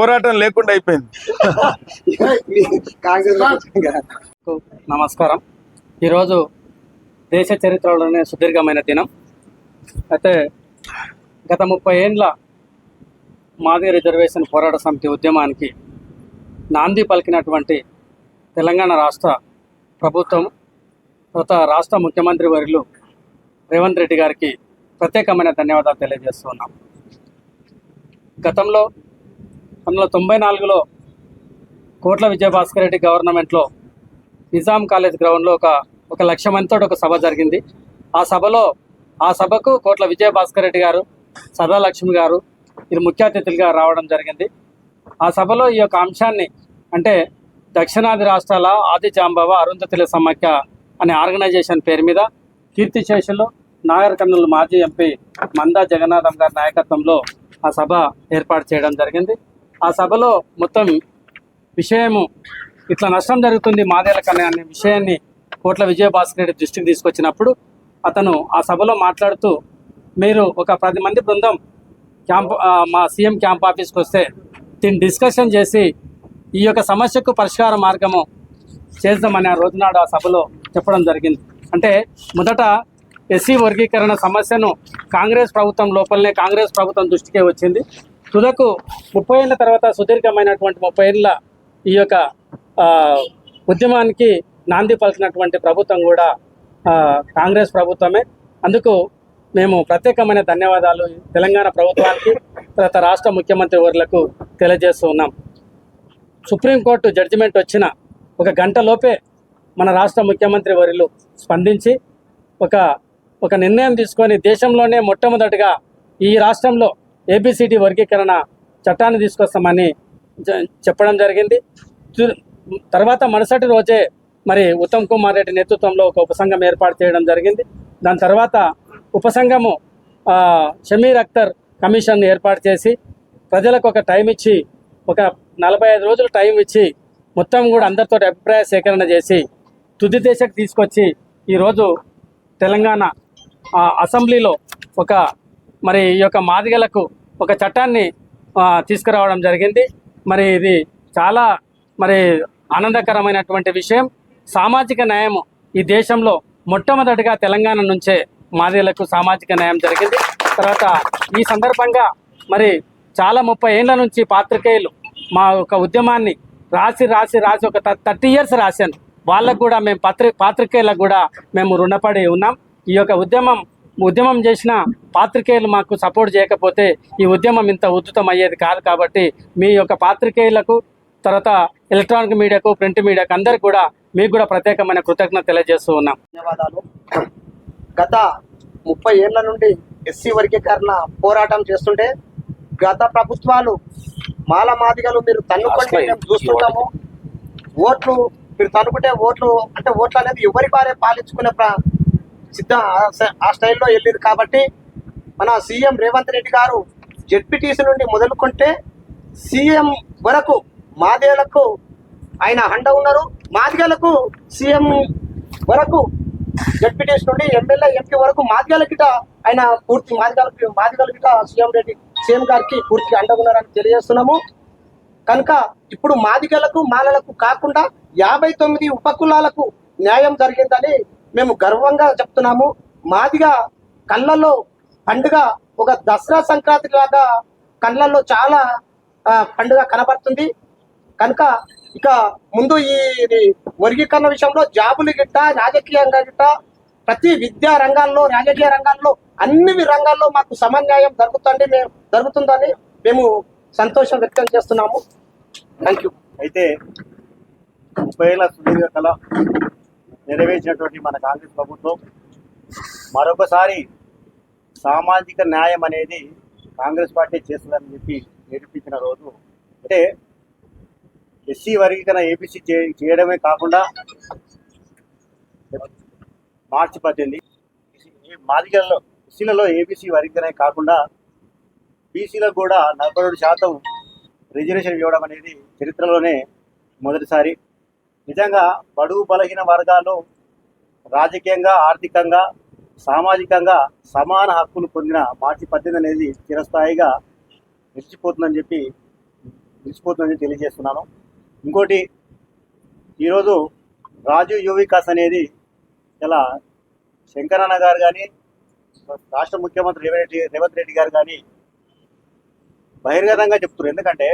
పోరాటం లేకుండా అయిపోయింది. నమస్కారం. ఈరోజు దేశ చరిత్రలోనే సుదీర్ఘమైన దినం. అయితే గత ముప్పై ఏండ్ల మాది రిజర్వేషన్ పోరాట సమితి ఉద్యమానికి నాంది పలికినటువంటి తెలంగాణ రాష్ట్ర ప్రభుత్వం గత రాష్ట్ర ముఖ్యమంత్రి వర్యులు రేవంత్ రెడ్డి గారికి ప్రత్యేకమైన ధన్యవాదాలు తెలియజేస్తున్నాం. గతంలో పంతొమ్మిది వందల తొంభై నాలుగులో కోట్ల విజయభాస్కర్ రెడ్డి గవర్నమెంట్లో నిజాం కాలేజ్ గ్రౌండ్లో ఒక ఒక లక్ష మందితో ఒక సభ జరిగింది. ఆ సభలో ఆ సభకు కోట్ల విజయభాస్కర్ రెడ్డి గారు సదాలక్ష్మి గారు ఇది ముఖ్య అతిథులుగా రావడం జరిగింది. ఆ సభలో ఈ యొక్క అంశాన్ని అంటే దక్షిణాది రాష్ట్రాల ఆది జాంబవ అరుంధతుల సమాఖ్య అనే ఆర్గనైజేషన్ పేరు మీద కీర్తిశేషులు నాగర్ కర్నూలు మాజీ ఎంపీ మందా జగన్నాథం గారి నాయకత్వంలో ఆ సభ ఏర్పాటు చేయడం జరిగింది. ఆ సభలో మొత్తం విషయము ఇట్లా నష్టం జరుగుతుంది మాదేల కన్నా అనే విషయాన్ని కోట్ల విజయభాస్కర్ రెడ్డి దృష్టికి తీసుకొచ్చినప్పుడు అతను ఆ సభలో మాట్లాడుతూ మీరు ఒక పది మంది బృందం క్యాంప్ మా సీఎం క్యాంప్ ఆఫీస్కి వస్తే దీన్ని డిస్కషన్ చేసి ఈ యొక్క సమస్యకు పరిష్కార మార్గము చేద్దామని ఆ రోజునాడు ఆ సభలో చెప్పడం జరిగింది. అంటే మొదట ఎస్సీ వర్గీకరణ సమస్యను కాంగ్రెస్ ప్రభుత్వం లోపలనే కాంగ్రెస్ ప్రభుత్వం దృష్టికే వచ్చింది. తుదకు ముప్పై ఏళ్ళ తర్వాత సుదీర్ఘమైనటువంటి ముప్పై ఏళ్ళ ఈ యొక్క ఉద్యమానికి నాంది పలికినటువంటి ప్రభుత్వం కూడా కాంగ్రెస్ ప్రభుత్వమే. అందుకు మేము ప్రత్యేకమైన ధన్యవాదాలు తెలంగాణ ప్రభుత్వానికి తర్వాత రాష్ట్ర ముఖ్యమంత్రి వర్లకు తెలియజేస్తూ ఉన్నాం. సుప్రీంకోర్టు జడ్జిమెంట్ వచ్చిన ఒక గంట లోపే మన రాష్ట్ర ముఖ్యమంత్రి వర్యులు స్పందించి ఒక ఒక నిర్ణయం తీసుకొని దేశంలోనే మొట్టమొదటిగా ఈ రాష్ట్రంలో ఏబిసిడి వర్గీకరణ చట్టాన్ని తీసుకొస్తామని జ- చెప్పడం జరిగింది. తర్వాత మరుసటి రోజే మరి ఉత్తమ్ కుమార్ రెడ్డి నేతృత్వంలో ఒక ఉపసంఘం ఏర్పాటు చేయడం జరిగింది. దాని తర్వాత ఉపసంఘము షమీర్ అఖ్తర్ కమిషన్ ఏర్పాటు చేసి ప్రజలకు ఒక టైం ఇచ్చి ఒక నలభై ఐదు రోజులు టైం ఇచ్చి మొత్తం కూడా అందరితో అభిప్రాయ సేకరణ చేసి తుది దశకు తీసుకొచ్చి ఈరోజు తెలంగాణ అసెంబ్లీలో ఒక మరి ఈ యొక్క మాదిగలకు ఒక చట్టాన్ని తీసుకురావడం జరిగింది. మరి ఇది చాలా మరి ఆనందకరమైనటువంటి విషయం. సామాజిక న్యాయం ఈ దేశంలో మొట్టమొదటిగా తెలంగాణ నుంచే మాదిగలకు సామాజిక న్యాయం జరిగింది. తర్వాత ఈ సందర్భంగా మరి చాలా ముప్పై ఏళ్ళ నుంచి పాత్రికేయులు మా యొక్క ఉద్యమాన్ని రాసి రాసి రాసి ఒక థర్టీ ఇయర్స్ రాశాను. వాళ్ళకు కూడా మేము పత్రి పాత్రికేయులకు కూడా మేము రుణపడి ఉన్నాం. ఈ యొక్క ఉద్యమం ఉద్యమం చేసిన పాత్రికేయులు మాకు సపోర్ట్ చేయకపోతే ఈ ఉద్యమం ఇంత ఉద్ధృతం అయ్యేది కాదు కాబట్టి మీ యొక్క పాత్రికేయులకు తర్వాత ఎలక్ట్రానిక్ మీడియాకు ప్రింట్ మీడియాకు అందరికి కూడా మీకు కూడా ప్రత్యేకమైన కృతజ్ఞత తెలియజేస్తూ ఉన్నాం. ధన్యవాదాలు. గత ముప్పై ఏళ్ళ నుండి ఎస్సీ వర్గీకరణ పోరాటం చేస్తుంటే గత ప్రభుత్వాలు మాల మాదిగలు మీరు తన్నుకుంటే మేము చూస్తున్నాము ఓట్లు మీరు తన్నుకుంటే ఓట్లు అంటే ఓట్లు అనేది ఎవరి వారే పాలించుకునే ప్ర సిద్ధ ఆ- స్టైల్లో వెళ్ళింది కాబట్టి మన సీఎం రేవంత్ రెడ్డి గారు జెడ్పీటీసీ నుండి మొదలుకుంటే సీఎం వరకు మాదేలకు ఆయన హండ ఉన్నారు. మాదిగలకు సీఎం వరకు జడ్పీటీసీ నుండి ఎమ్మెల్యే ఎంపీ వరకు మాదిగల గిట ఆయన పూర్తి మాదిగలకి మాదిగల గిట సీఎం రెడ్డి సీఎం గారికి పూర్తిగా అండగున్నారని తెలియజేస్తున్నాము. కనుక ఇప్పుడు మాదిగలకు మాలలకు కాకుండా యాభై తొమ్మిది ఉపకులాలకు న్యాయం జరిగిందని మేము గర్వంగా చెప్తున్నాము. మాదిగా కళ్ళల్లో పండుగ ఒక దసరా సంక్రాంతి లాగా కళ్ళల్లో చాలా పండుగ కనబడుతుంది. కనుక ఇక ముందు ఈ వర్గీకరణ విషయంలో జాబులు గిట్ట రాజకీయంగా గిట్ట ప్రతి విద్యా రంగాల్లో రాజకీయ రంగాల్లో అన్ని రంగాల్లో మాకు సమన్యాయం జరుగుతుంది. మేము జరుగుతుందని మేము సంతోషం వ్యక్తం చేస్తున్నాము. థ్యాంక్ యూ అయితే ముప్పై ఏళ్ళ సుదీర్ఘ కళ నెరవేర్చినటువంటి మన కాంగ్రెస్ ప్రభుత్వం మరొకసారి సామాజిక న్యాయం అనేది కాంగ్రెస్ పార్టీ చేస్తుందని చెప్పి నిరూపించిన రోజు. అంటే ఎస్సీ వర్గీకరణ ఏబీసీ చేయడమే కాకుండా మార్చి పద్దెనిమిది మాదిగలలో ఎస్సీలలో ఏబీసీ వర్గీకరణ కాకుండా బీసీలకు కూడా నలభై రెండు శాతం రిజర్వేషన్ ఇవ్వడం అనేది చరిత్రలోనే మొదటిసారి నిజంగా బడుగు బలహీన వర్గాలు రాజకీయంగా ఆర్థికంగా సామాజికంగా సమాన హక్కులు పొందిన మార్చి పద్దెనిమిది అనేది చిరస్థాయిగా నిలిచిపోతుందని చెప్పి నిలిచిపోతుందని తెలియజేస్తున్నాను. ఇంకోటి ఈరోజు రాజు యువ వికాస్ అనేది ఇలా శంకరన్న గారు కానీ రాష్ట్ర ముఖ్యమంత్రి రేవంత్ రెడ్డి రేవంత్ రెడ్డి గారు కానీ బహిర్గతంగా చెప్తున్నారు. ఎందుకంటే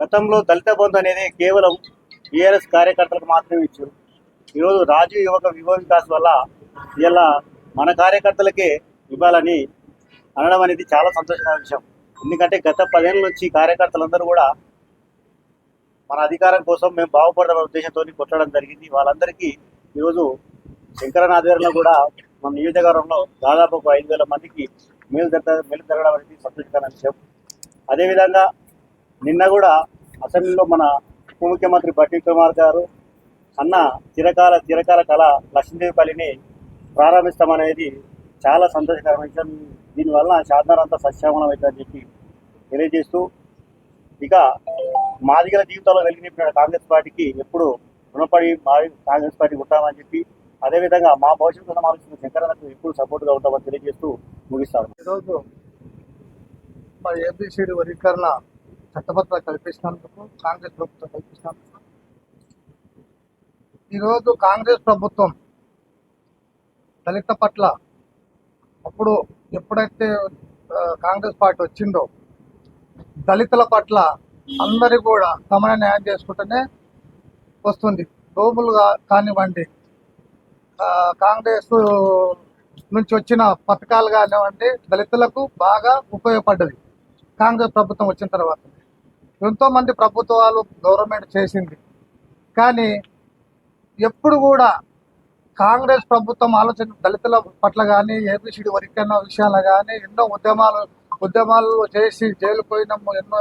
గతంలో దళిత బంధు అనేది కేవలం టీఆర్ఎస్ కార్యకర్తలకు మాత్రమే ఇచ్చారు. ఈరోజు రాజు యువక యువ వికాస్ వల్ల ఇలా మన కార్యకర్తలకే ఇవ్వాలని అనడం అనేది చాలా సంతోషకర విషయం. ఎందుకంటే గత పదేళ్ళ నుంచి కార్యకర్తలందరూ కూడా మన అధికారం కోసం మేము బాగుపడదాం ఉద్దేశంతో కొట్టడం జరిగింది. వాళ్ళందరికీ ఈరోజు శంకరన్ ఆధ్వర్యంలో కూడా మన నియోజకవర్గంలో దాదాపు ఒక ఐదు వేల మందికి మేలు జరగ మేలు జరగడం అనేది సంతోషకరమైన విషయం. అదేవిధంగా నిన్న కూడా అసెంబ్లీలో మన ఉప ముఖ్యమంత్రి బట్టి కుమార్ గారు అన్న చిరకాల చిరకాల కళ లక్ష్మీదేవిపల్లిని ప్రారంభిస్తామనేది చాలా సంతోషకరమైన విషయం. దీనివల్ల శాసనం అంతా సస్యామలం అవుతుందని చెప్పి తెలియజేస్తూ ఇక మాదిగల జీవితంలో వెలిగిన కాంగ్రెస్ పార్టీకి ఎప్పుడు రుణపడి కాంగ్రెస్ పార్టీ ఉంటామని చెప్పి అదేవిధంగా మా భవిష్యత్తు కోసం ఆలోచించిన శంకరన్నకు ఎప్పుడు సపోర్ట్గా ఉంటామని తెలియజేస్తూ ముగిస్తాను. ఈరోజు మరి ఏబిసిడి వర్గీకరణ చట్టబద్ధ కల్పించినందుకు కాంగ్రెస్ ప్రభుత్వం కల్పించినందుకు ఈరోజు కాంగ్రెస్ ప్రభుత్వం దళిత పట్ల అప్పుడు ఎప్పుడైతే కాంగ్రెస్ పార్టీ వచ్చిందో దళితుల పట్ల అందరి కూడా సమాన న్యాయం చేసుకుంటూనే వస్తుంది. భూములు కానివ్వండి కాంగ్రెస్ నుంచి వచ్చిన పథకాలు కానివ్వండి దళితులకు బాగా ఉపయోగపడ్డది కాంగ్రెస్ ప్రభుత్వం వచ్చిన తర్వాత. ఎంతో మంది ప్రభుత్వాలు గవర్నమెంట్ చేసింది. కానీ ఎప్పుడు కూడా కాంగ్రెస్ ప్రభుత్వం ఆలోచన దళితుల పట్ల కానీ ఏబిసిడి వర్గీకరణ విషయాలు కానీ ఎన్నో ఉద్యమాలు ఉద్యమాలు చేసి జైలు పోయినాము ఎన్నో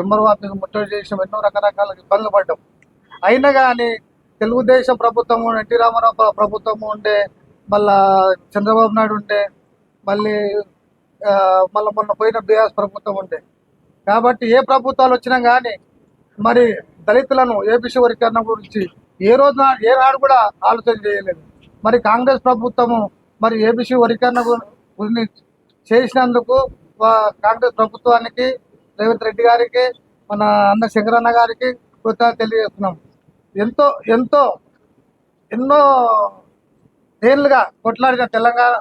ఎంబర్ ఆఫీస్ ముట్టడి చేసాం ఎన్నో రకరకాల ఇబ్బందులు పడ్డాం. అయినా కానీ తెలుగుదేశం ప్రభుత్వం ఎన్టీ రామారావు ప్రభుత్వము ప్రభుత్వం ఉండే మళ్ళా చంద్రబాబు నాయుడు ఉండే మళ్ళీ మళ్ళీ మొన్న పోయిన బీఆర్ఎస్ ప్రభుత్వం ఉండే. కాబట్టి ఏ ప్రభుత్వాలు వచ్చినా కానీ మరి దళితులను ఏబిసి వర్గీకరణ గురించి ఏ రోజున ఏ నాడు కూడా ఆలోచన చేయలేదు. మరి కాంగ్రెస్ ప్రభుత్వము మరి ఏబీసీ వర్గీకరణ గురించి చేసినందుకు కాంగ్రెస్ ప్రభుత్వానికి రేవంత్ రెడ్డి గారికి మన అన్న శంకరన్న గారికి కృతజ్ఞత తెలియజేస్తున్నాం. ఎంతో ఎంతో ఎన్నో ఏళ్ళుగా కొట్లాడిన తెలంగాణ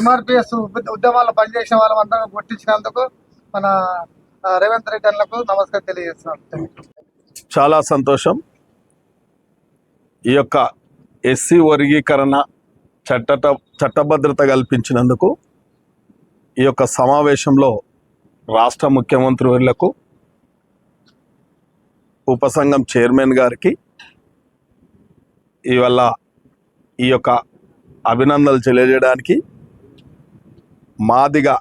ఎంఆర్పిఎస్ ఉద్యమాల్లో పనిచేసిన వాళ్ళందరూ గుర్తించినందుకు మన రేవంత్ రెడ్డి అన్నకు నమస్కారం తెలియజేస్తున్నాను చాలా సంతోషం. ఈ యొక్క ఎస్సీ వర్గీకరణ చట్ట చట్టభద్రత కల్పించినందుకు ఈ యొక్క సమావేశంలో రాష్ట్ర ముఖ్యమంత్రి వర్లకు ఉపసంఘం చైర్మన్ గారికి ఇవల్ల ఈ యొక్క అభినందనలు తెలియజేయడానికి మాదిగా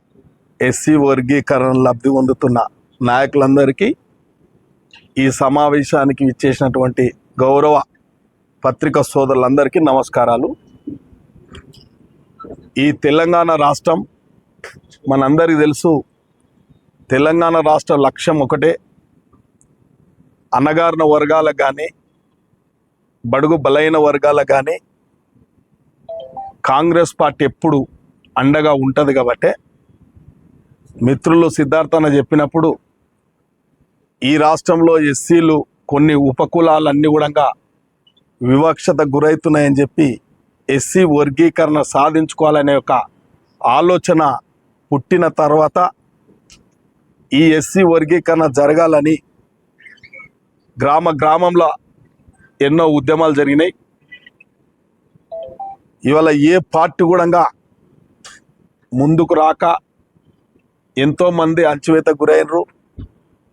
ఎస్సీ వర్గీకరణ లబ్ధి పొందుతున్న నాయకులందరికీ ఈ సమావేశానికి ఇచ్చేసినటువంటి గౌరవ పత్రికా సోదరులందరికీ నమస్కారాలు. ఈ తెలంగాణ రాష్ట్రం మనందరికీ తెలుసు తెలంగాణ రాష్ట్ర లక్ష్యం ఒకటే. అన్నగారిన వర్గాలకు కానీ బడుగు బలైన వర్గాలకు కానీ కాంగ్రెస్ పార్టీ ఎప్పుడు అండగా ఉంటుంది కాబట్టే మిత్రులు సిద్ధార్థన చెప్పినప్పుడు ఈ రాష్ట్రంలో ఎస్సీలు కొన్ని ఉపకులాలన్నీ కూడా వివక్షత గురవుతున్నాయని చెప్పి ఎస్సీ వర్గీకరణ సాధించుకోవాలనే ఒక ఆలోచన పుట్టిన తర్వాత ఈ ఎస్సీ వర్గీకరణ జరగాలని గ్రామ గ్రామంలో ఎన్నో ఉద్యమాలు జరిగినాయి. ఇవాళ ఏ పార్టీ కూడా ముందుకు రాక ఎంతోమంది అంచువేత గురైనరు.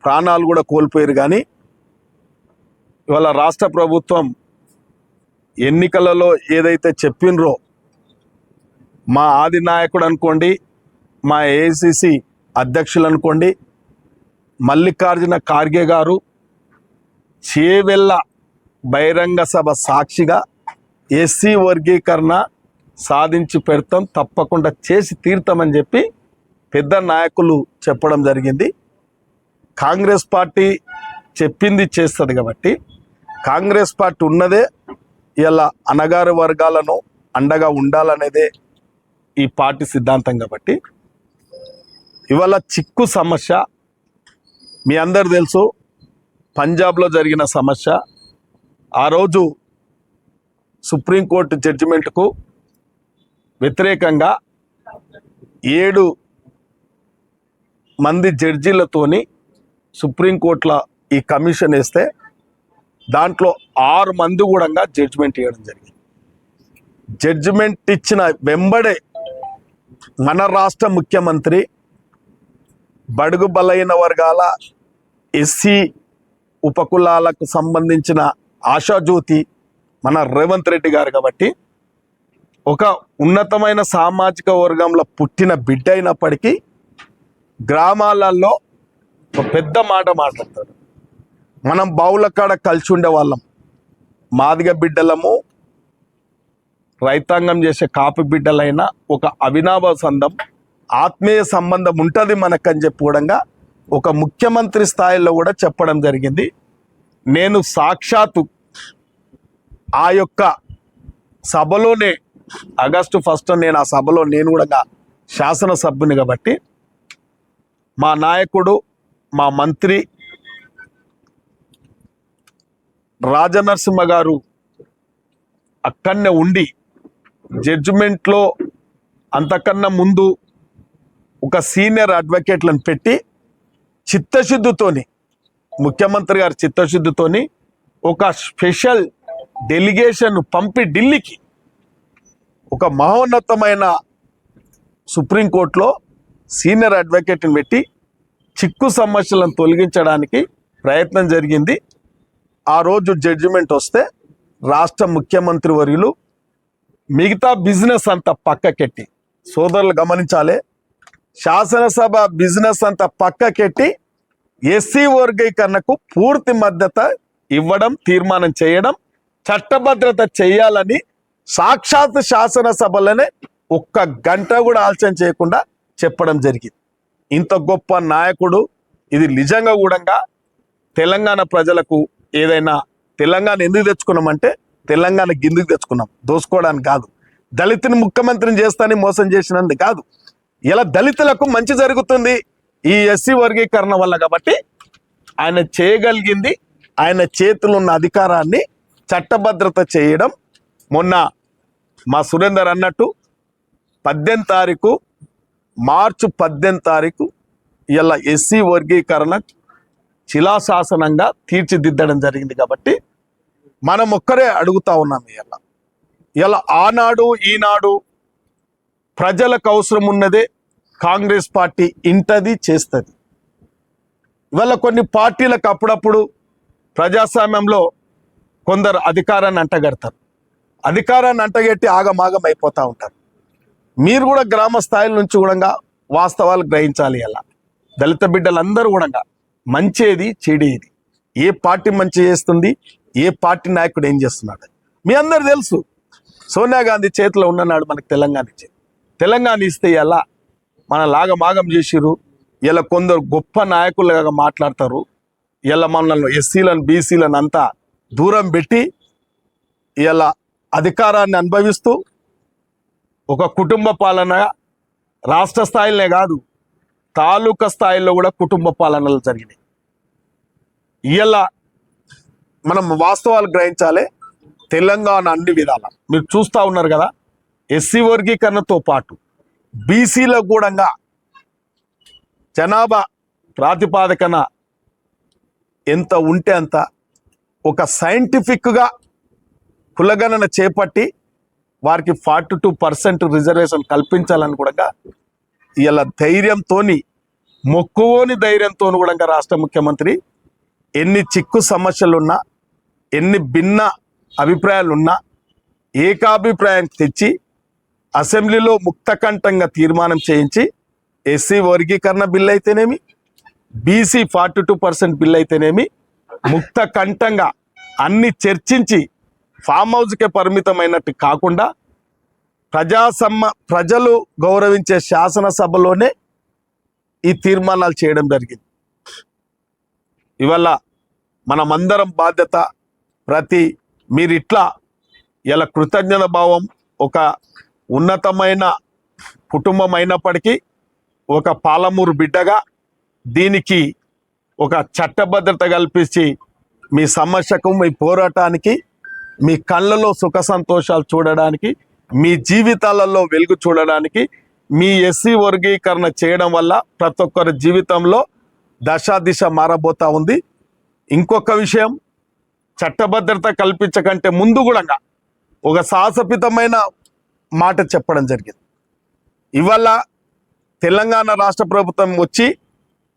ప్రాణాలు కూడా కోల్పోయారు కానీ ఇవాళ రాష్ట్ర ప్రభుత్వం ఎన్నికలలో ఏదైతే చెప్పినరో మా ఆది నాయకుడు అనుకోండి మా ఏఐసిసి అధ్యక్షులు అనుకోండి మల్లికార్జున ఖార్గే గారు చేవెళ్ళ బహిరంగ సభ సాక్షిగా ఎస్సీ వర్గీకరణ సాధించి పెడతాం తప్పకుండా చేసి తీరుతామని చెప్పి పెద్ద నాయకులు చెప్పడం జరిగింది. కాంగ్రెస్ పార్టీ చెప్పింది చేస్తుంది కాబట్టి కాంగ్రెస్ పార్టీ ఉన్నదే ఇలా అనగారి వర్గాలను అండగా ఉండాలనేదే ఈ పార్టీ సిద్ధాంతం కాబట్టి ఇవాళ చిక్కు సమస్య మీ అందరు తెలుసు పంజాబ్లో జరిగిన సమస్య ఆ రోజు సుప్రీంకోర్టు జడ్జిమెంట్కు వ్యతిరేకంగా ఏడు మంది జడ్జీలతోని సుప్రీంకోర్టుల ఈ కమిషన్ వేస్తే దాంట్లో ఆరు మంది కూడా జడ్జిమెంట్ ఇవ్వడం జరిగింది. జడ్జిమెంట్ ఇచ్చిన వెంబడే మన రాష్ట్ర ముఖ్యమంత్రి బడుగు బలైన వర్గాల ఎస్సీ ఉపకులాలకు సంబంధించిన ఆశాజ్యోతి మన రేవంత్ రెడ్డి గారు కాబట్టి ఒక ఉన్నతమైన సామాజిక వర్గంలో పుట్టిన బిడ్డ అయినప్పటికీ గ్రామాలలో ఒక పెద్ద మాట మాట్లాడతారు. మనం బావుల కాడ కలిసి ఉండేవాళ్ళం. మాదిగ బిడ్డలము రైతాంగం చేసే కాపు బిడ్డలైన ఒక అవినాభ సంధం ఆత్మీయ సంబంధం ఉంటుంది మనకని చెప్పుకోవడంగా ఒక ముఖ్యమంత్రి స్థాయిలో కూడా చెప్పడం జరిగింది. నేను సాక్షాత్తు ఆ యొక్క సభలోనే ఆగస్టు ఫస్ట్ నేను ఆ సభలో నేను కూడా శాసనసభ్యుని కాబట్టి మా నాయకుడు మా మంత్రి రాజనరసింహ గారు అక్కడనే ఉండి జడ్జిమెంట్లో అంతకన్నా ముందు ఒక సీనియర్ అడ్వకేట్లను పెట్టి చిత్తశుద్ధితోని ముఖ్యమంత్రి గారి చిత్తశుద్ధితోని ఒక స్పెషల్ డెలిగేషన్ పంపి ఢిల్లీకి ఒక మహోన్నతమైన సుప్రీంకోర్టులో సీనియర్ అడ్వకేట్ని పెట్టి చిక్కు సమస్యలను తొలగించడానికి ప్రయత్నం జరిగింది. ఆ రోజు జడ్జిమెంట్ వస్తే రాష్ట్ర ముఖ్యమంత్రి వర్యులు మిగతా బిజినెస్ అంతా పక్కకెట్టి సోదరులు గమనించాలి శాసనసభ బిజినెస్ అంతా పక్కకెట్టి ఎస్సీ వర్గీకరణకు పూర్తి మద్దతు ఇవ్వడం తీర్మానం చేయడం చట్టభద్రత చేయాలని సాక్షాత్ శాసనసభలోనే ఒక్క గంట కూడా ఆలస్యం చేయకుండా చెప్పడం జరిగింది. ఇంత గొప్ప నాయకుడు ఇది నిజంగా కూడా తెలంగాణ ప్రజలకు ఏదైనా తెలంగాణ ఎందుకు తెచ్చుకున్నామంటే తెలంగాణ గిందుకు తెచ్చుకున్నాం. దోసుకోవడానికి కాదు. దళితుని ముఖ్యమంత్రిని చేస్తానని మోసం చేసినందుకు కాదు. ఇలా దళితులకు మంచి జరుగుతుంది ఈ ఎస్సీ వర్గీకరణ వల్ల కాబట్టి ఆయన చేయగలిగింది ఆయన చేతులు ఉన్న అధికారాన్ని చట్టభద్రత చేయడం. మొన్న మా సురేందర్ అన్నట్టు పద్దెనిమిది తారీఖు మార్చి పద్దెనిమిది తారీఖు ఇలా ఎస్సీ వర్గీకరణ శిలాశాసనంగా తీర్చిదిద్దడం జరిగింది కాబట్టి మనం ఒక్కరే అడుగుతా ఉన్నాం ఇలా ఇలా ఆనాడు ఈనాడు ప్రజలకు అవసరం ఉన్నదే కాంగ్రెస్ పార్టీ ఇంటది చేస్తుంది. ఇవాళ కొన్ని పార్టీలకు అప్పుడప్పుడు ప్రజాస్వామ్యంలో కొందరు అధికారాన్ని అంటగడతారు. అధికారాన్ని అంటగట్టి ఆగమాగం అయిపోతూ ఉంటారు. మీరు కూడా గ్రామ స్థాయిల నుంచి కూడా వాస్తవాలు గ్రహించాలి అలా. దళిత బిడ్డలందరూ కూడా మంచేది చెడేది. ఏ పార్టీ మంచి చేస్తుంది ఏ పార్టీ నాయకుడు ఏం చేస్తున్నాడు? మీ అందరు తెలుసు. సోనియా గాంధీ చేతిలో ఉన్ననాడు మనకు తెలంగాణ ఇచ్చేది తెలంగాణ ఇస్తే ఎలా? మన లాగమాగం చేసిరు ఇలా కొందరు గొప్ప నాయకులుగా మాట్లాడతారు. ఇలా మనల్ని ఎస్సీలను బీసీలను అంతా దూరం పెట్టి ఇలా అధికారాన్ని అనుభవిస్తూ ఒక కుటుంబ పాలన రాష్ట్ర స్థాయిలోనే కాదు తాలూకా స్థాయిలో కూడా కుటుంబ పాలనలు జరిగినాయి. ఇలా మనం వాస్తవాలు గ్రహించాలి తెలంగాణ అన్ని విధాల. మీరు చూస్తూ ఉన్నారు కదా ఎస్సీ వర్గీకరణతో పాటు బీసీలో కూడా జనాభా ప్రాతిపాదికన ఎంత ఉంటే అంత ఒక సైంటిఫిక్గా కులగణన చేపట్టి వారికి ఫార్టీ టూ పర్సెంట్ రిజర్వేషన్ కల్పించాలని కూడా ఇలా ధైర్యంతోని మొక్కువోని ధైర్యంతో కూడా రాష్ట్ర ముఖ్యమంత్రి ఎన్ని చిక్కు సమస్యలున్నా ఎన్ని భిన్న అభిప్రాయాలున్నా ఏకాభిప్రాయం తెచ్చి అసెంబ్లీలో ముక్తకంఠంగా తీర్మానం చేయించి ఎస్సీ వర్గీకరణ బిల్ అయితేనేమి BC forty two percent bill అయితేనేమి ముక్త కంఠంగా అన్ని చర్చించి ఫామ్ హౌస్కే పరిమితమైనట్టు కాకుండా ప్రజాసమ్మ ప్రజలు గౌరవించే శాసనసభలోనే ఈ తీర్మానాలు చేయడం జరిగింది. ఇవల్ల మనమందరం బాధ్యత ప్రతి మీరు ఇట్లా ఇలా కృతజ్ఞత భావం ఒక ఉన్నతమైన కుటుంబం అయినప్పటికీ ఒక పాలమూరు బిడ్డగా దీనికి ఒక చట్టభద్రత కల్పించి మీ సమస్యకు మీ పోరాటానికి మీ కళ్ళలో సుఖ సంతోషాలు చూడడానికి మీ జీవితాలలో వెలుగు చూడడానికి మీ ఎస్సీ వర్గీకరణ చేయడం వల్ల ప్రతి ఒక్కరి జీవితంలో దశ దిశ మారబోతా ఉంది. ఇంకొక విషయం చట్టభద్రత కల్పించకంటే ముందు కూడా ఒక సాహసపితమైన మాట చెప్పడం జరిగింది. ఇవాళ తెలంగాణ రాష్ట్ర ప్రభుత్వం వచ్చి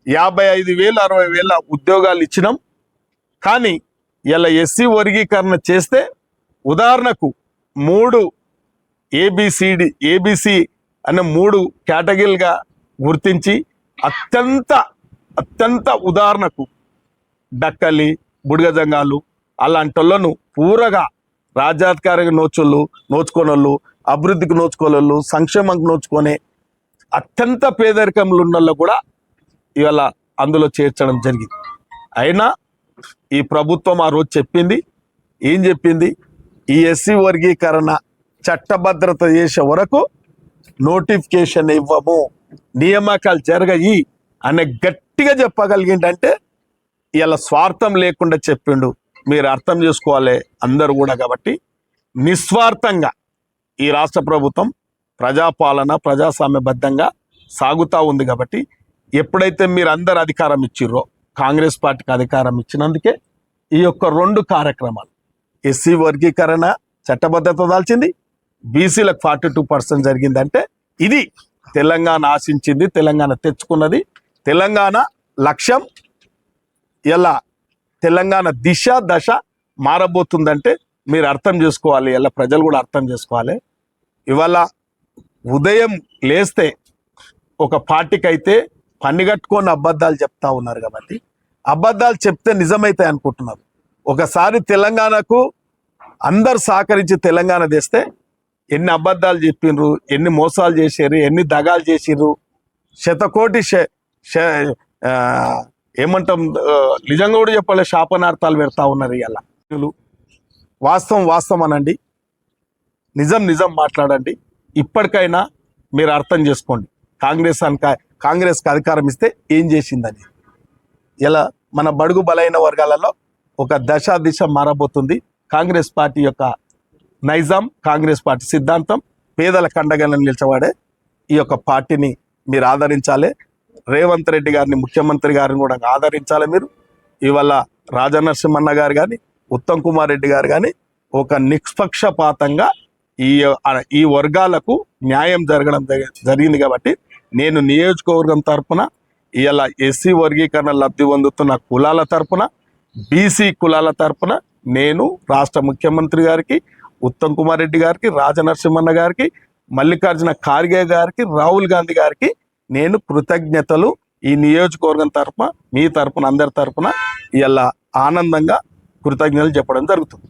యాభై ఐదు వేల అరవై వేల ఉద్యోగాలు ఇచ్చినాం. కానీ ఇలా ఎస్సీ వర్గీకరణ చేస్తే ఉదాహరణకు మూడు ఏబిసిడి ఏబిసి అనే మూడు కేటగిరీలుగా గుర్తించి అత్యంత అత్యంత ఉదాహరణకు డక్కలి బుడిగజంగాలు అలాంటి వాళ్ళను పూరగా రాజ్యాధికారిగా నోచుళ్ళు నోచుకోనోళ్ళు అభివృద్ధికి నోచుకోనోళ్ళు సంక్షేమంకి నోచుకొనే అత్యంత పేదరికంలో ఉన్న కూడా ఇవాళ అందులో చేర్చడం జరిగింది. అయినా ఈ ప్రభుత్వం ఆ రోజు చెప్పింది. ఏం చెప్పింది? ఈ ఎస్సీ వర్గీకరణ చట్టభద్రత చేసే వరకు నోటిఫికేషన్ ఇవ్వము. నియామకాలు జరగయి అనే గట్టిగా చెప్పగలిగిందంటే ఇలా స్వార్థం లేకుండా చెప్పిండు. మీరు అర్థం చేసుకోవాలి అందరు కూడా కాబట్టి నిస్వార్థంగా ఈ రాష్ట్ర ప్రభుత్వం ప్రజాపాలన ప్రజాస్వామ్యబద్ధంగా సాగుతూ ఉంది కాబట్టి ఎప్పుడైతే మీరు అందరు అధికారం ఇచ్చిర్రో కాంగ్రెస్ పార్టీకి అధికారం ఇచ్చినందుకే ఈ యొక్క రెండు కార్యక్రమాలు ఎస్సీ వర్గీకరణ చట్టబద్ధత దాల్చింది బీసీలకు ఫార్టీ టూ పర్సెంట్ జరిగిందంటే ఇది తెలంగాణ ఆశించింది తెలంగాణ తెచ్చుకున్నది. తెలంగాణ లక్ష్యం ఎలా? తెలంగాణ దిశ దశ మారబోతుందంటే మీరు అర్థం చేసుకోవాలి ఎలా ప్రజలు కూడా అర్థం చేసుకోవాలి. ఇవాళ ఉదయం లేస్తే ఒక పార్టీకి అయితే పనిగట్టుకొని అబద్ధాలు చెప్తా ఉన్నారు కాబట్టి అబద్ధాలు చెప్తే నిజమైతాయి అనుకుంటున్నారు. ఒకసారి తెలంగాణకు అందరు సహకరించి తెలంగాణ తెస్తే ఎన్ని అబద్ధాలు చెప్పిండ్రు ఎన్ని మోసాలు చేసారు ఎన్ని దగాలు చేసిర్రు శతకోటి ఏమంటాం నిజంగా కూడా చెప్పలే శాపనార్థాలు పెడతా ఉన్నారు ఇలా వాస్తవం వాస్తవం అనండి. నిజం నిజం మాట్లాడండి. ఇప్పటికైనా మీరు అర్థం చేసుకోండి. కాంగ్రెస్ అనిక కాంగ్రెస్కి అధికారం ఇస్తే ఏం చేసిందని. ఇలా మన బడుగు బలైన వర్గాలలో ఒక దశ దిశ మారబోతుంది. కాంగ్రెస్ పార్టీ యొక్క నైజాం కాంగ్రెస్ పార్టీ సిద్ధాంతం పేదల కండగలను నిలిచవాడే ఈ యొక్క పార్టీని మీరు ఆదరించాలి. రేవంత్ రెడ్డి గారిని ముఖ్యమంత్రి గారిని కూడా ఆదరించాలి మీరు. ఇవాళ రాజనరసింహన్న గారు కానీ ఉత్తమ్ కుమార్ రెడ్డి గారు కానీ ఒక నిష్పక్షపాతంగా ఈ ఈ వర్గాలకు న్యాయం జరగడం జరిగింది కాబట్టి నేను నియోజకవర్గం తరఫున ఇవాళ ఎస్సీ వర్గీకరణ లబ్ధి పొందుతున్న కులాల తరపున బీసీ కులాల తరపున నేను రాష్ట్ర ముఖ్యమంత్రి గారికి ఉత్తమ్ కుమార్ రెడ్డి గారికి రాజనరసింహన్న గారికి మల్లికార్జున ఖార్గే గారికి రాహుల్ గాంధీ గారికి నేను కృతజ్ఞతలు ఈ నియోజకవర్గం తరపున మీ తరపున అందరి తరపున ఇలా ఆనందంగా కృతజ్ఞతలు చెప్పడం జరుగుతుంది.